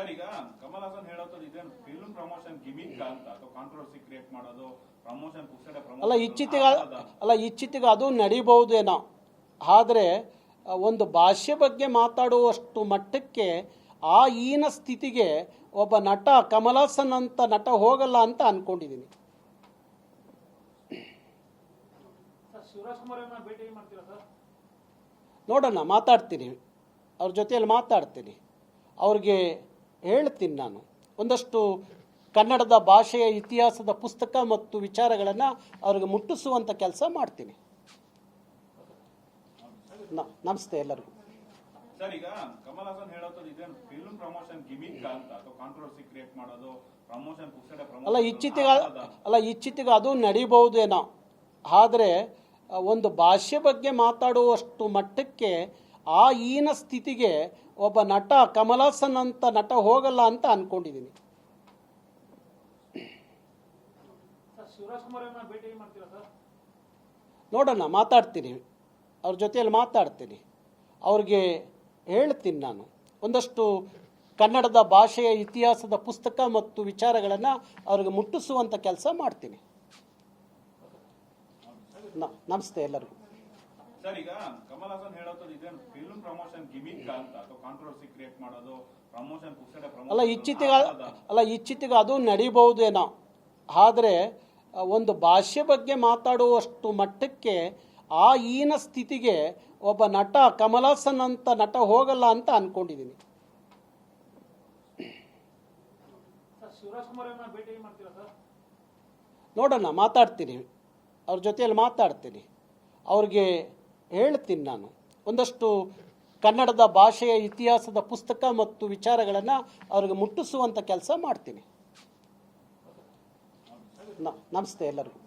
Sir ಈಗ ಕಮಲ್ ಹಾಸನ್ ಹೇಳೋದು ಇದೇನು ಫಿಲ್ಮ್ ಪ್ರಮೋಷನ್ ಗಿಮಿಕ್ ಅಂತ ಅಥವಾ ಕಾಂಟ್ರವರ್ಸಿ ಕ್ರಿಯೇಟ್ ಮಾಡೋದು ಪ್ರಮೋಷನ್ ಪುಕ್ಸಡೆ ಅಲ್ಲ ಇಚ್ಛಿತಿಗೆ ಅಲ್ಲ ಇಚ್ಛಿತಿಗೆ ಅದು ನಡಿಬಹುದೇನೋ. ಆದರೆ ಒಂದು ಭಾಷೆ ಬಗ್ಗೆ ಮಾತಾಡುವಷ್ಟು ಮಟ್ಟಕ್ಕೆ ಆ ಈನ ಸ್ಥಿತಿಗೆ ಒಬ್ಬ ನಟ ಕಮಲಾಸನ್ ಅಂತ ನಟ ಹೋಗಲ್ಲ ಅಂತ ಅನ್ಕೊಂಡಿದ್ದೀನಿ ನೋಡೋಣ ಮಾತಾಡ್ತೀನಿ. ಅವ್ರ ಜೊತೆಯಲ್ಲಿ ಮಾತಾಡ್ತೀನಿ. ಅವ್ರಿಗೆ ಹೇಳ್ತೀನಿ ನಾನು. ಒಂದಷ್ಟು ಕನ್ನಡದ ಭಾಷೆಯ ಇತಿಹಾಸದ ಪುಸ್ತಕ ಮತ್ತು ವಿಚಾರಗಳನ್ನು ಅವ್ರಿಗೆ ಮುಟ್ಟಿಸುವಂಥ ಕೆಲಸ ಮಾಡ್ತೀನಿ. ನಮಸ್ತೆ ಎಲ್ಲರಿಗೂ. ಸರ್ ಈಗ ಕಮಲ್ ಹಾಸನ್ ಹೇಳೋದು ಇದೇನು ಫಿಲ್ಮ್ ಪ್ರಮೋಷನ್ ಗಿಮಿಕ್ ಅಂತ ಅಥವಾ ಕಾಂಟ್ರವರ್ಸಿ ಕ್ರಿಯೇಟ್ ಮಾಡೋದು ಪ್ರಮೋಷನ್ ಅಲ್ಲ ಇಚ್ಛಿತಿಗೆ ಅಲ್ಲ ಇಚ್ಛಿತಿಗೆ ಅದು ನಡೀಬಹುದೇನೋ ಆದರೆ ಒಂದು ಭಾಷೆ ಬಗ್ಗೆ ಮಾತಾಡುವಷ್ಟು ಮಟ್ಟಕ್ಕೆ ಆ ಈನ ಸ್ಥಿತಿಗೆ ಒಬ್ಬ ನಟ ಕಮಲಾಸನ್ ಅಂತ ನಟ ಹೋಗಲ್ಲ ಅಂತ ಸರ್ ನೋಡೋಣ ಮಾತಾಡ್ತೀನಿ. ಅವ್ರ ಜೊತೆಯಲ್ಲಿ ಮಾತಾಡ್ತೀನಿ. ಅವ್ರಿಗೆ ಹೇಳ್ತೀನಿ ನಾನು. ಒಂದಷ್ಟು ಕನ್ನಡದ ಭಾಷೆಯ ಇತಿಹಾಸದ ಪುಸ್ತಕ ಮತ್ತು ವಿಚಾರಗಳನ್ನು ಅವ್ರಿಗೆ ಮುಟ್ಟಿಸುವಂಥ ಕೆಲಸ ಮಾಡ್ತೀನಿ. ನಮಸ್ತೆ ಎಲ್ಲರಿಗೂ. ಸರ್ ಈಗ ಕಮಲ್ ಹಾಸನ್ ಹೇಳೋದು ಇದೇನು ಫಿಲ್ಮ್ ಪ್ರಮೋಷನ್ ಗಿಮಿಕ್ ಅಂತ ಅಥವಾ ಕಾಂಟ್ರವರ್ಸಿ ಕ್ರಿಯೇಟ್ ಮಾಡೋದು ಪ್ರಮೋಷನ್ ಪುಸ್ತಕ ಅಲ್ಲ ಇಚ್ಛಿತಿಗೆ ಅಲ್ಲ ಇಚ್ಛಿತಿಗೆ ಅದು ನಡಿಬಹುದೇನೋ ಆದರೆ ಒಂದು ಭಾಷೆ ಬಗ್ಗೆ ಮಾತಾಡುವಷ್ಟು ಮಟ್ಟಕ್ಕೆ ಆ ಈನ ಸ್ಥಿತಿಗೆ ಒಬ್ಬ ನಟ ಕಮಲಾಸನ್ ಅಂತ ನಟ ಹೋಗಲ್ಲ ಅಂತ ಅನ್ಕೊಂಡಿದ್ದೀನಿ ಸರ್ ಶಿವರಾಜ್ ಕುಮಾರ್ ಅವ್ರನ್ನ ಭೇಟಿ ಮಾಡ್ತೀರಾ ಸರ್ ನೋಡೋಣ ಮಾತಾಡ್ತೀನಿ. ಅವ್ರ ಜೊತೆಯಲ್ಲಿ ಮಾತಾಡ್ತೀನಿ. ಅವ್ರಿಗೆ ಹೇಳ್ತೀನಿ ನಾನು. ಒಂದಷ್ಟು ಕನ್ನಡದ ಭಾಷೆಯ ಇತಿಹಾಸದ ಪುಸ್ತಕ ಮತ್ತು ವಿಚಾರಗಳನ್ನು ಅವ್ರಿಗೆ ಮುಟ್ಟಿಸುವಂಥ ಕೆಲಸ ಮಾಡ್ತೀನಿ. ನಮಸ್ತೆ ಎಲ್ಲರಿಗೂ.